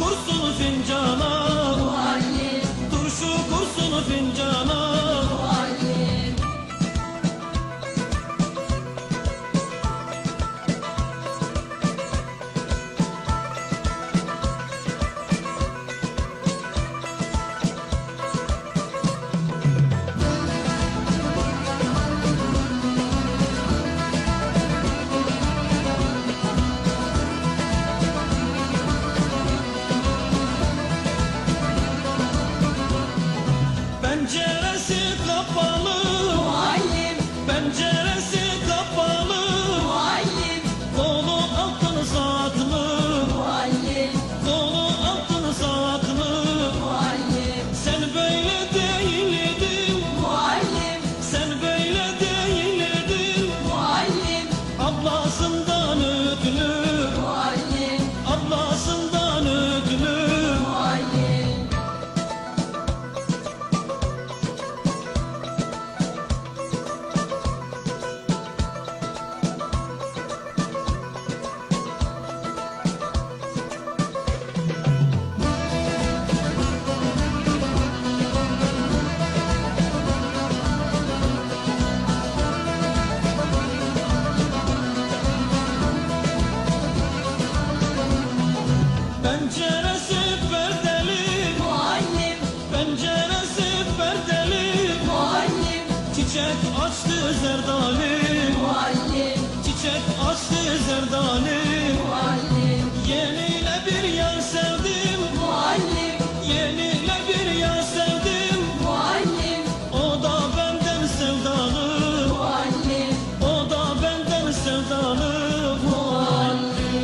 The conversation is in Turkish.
Dokursun fincana Penceresi perdeli Muallim. Penceresi perdeli Muallim. Çiçek açtı zerdali Muallim. Çiçek açtı zerdali Muallim.